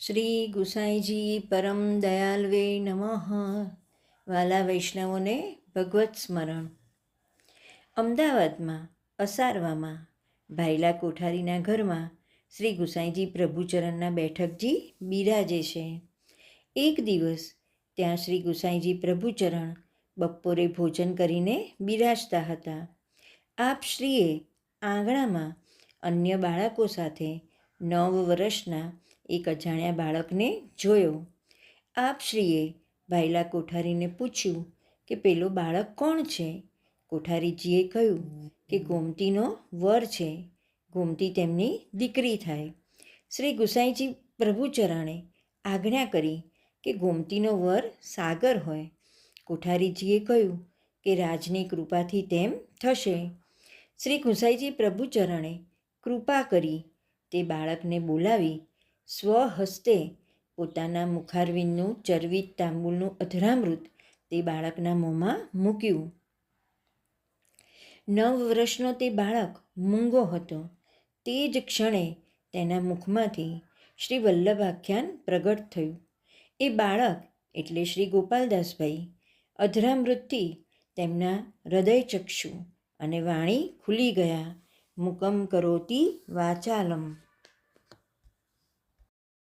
શ્રી ગુસાઈજી પરમ દયાલવે નમઃ. વાલા વૈષ્ણવોને ભગવત સ્મરણ. અમદાવાદમાં, અસારવામાં ભાઈલા કોઠારીના ઘરમાં શ્રી ગુસાઈજી પ્રભુચરણના બેઠકજી બિરાજે છે. એક દિવસ ત્યાં શ્રી ગુસાઈજી પ્રભુચરણ બપોરે ભોજન કરીને બિરાજતા હતા. આપ શ્રીએ આંગણામાં અન્ય બાળકો સાથે નવ વર્ષના એક અજાણ્યા બાળકને જોયો. આપશ્રીએ ભાઈલા કોઠારીને પૂછ્યું કે પેલો બાળક કોણ છે? કોઠારીજીએ કહ્યું કે ગોમતીનો વર છે. ગોમતી તેમની દીકરી થાય. શ્રી ગુસાઈજી પ્રભુચરણે આજ્ઞા કરી કે ગોમતીનો વર સાગર હોય. કોઠારીજીએ કહ્યું કે રાજની કૃપાથી તેમ થશે. શ્રી ગુસાઈજી પ્રભુચરણે કૃપા કરી તે બાળકને બોલાવી સ્વહસ્તે પોતાના મુખારવિંદનું ચરવિત તાંબુલનું અધરામૃત તે બાળકના મોંમાં મૂક્યું. નવ વર્ષનો તે બાળક મૂંગો હતો. તે જ ક્ષણે તેના મુખમાંથી શ્રી વલ્લભાખ્યાન પ્રગટ થયું. એ બાળક એટલે શ્રી ગોપાલદાસભાઈ. અધરામૃતથી તેમના હૃદયચક્ષુ અને વાણી ખુલી ગયા. મુકમ કરોતી વાચાલમ.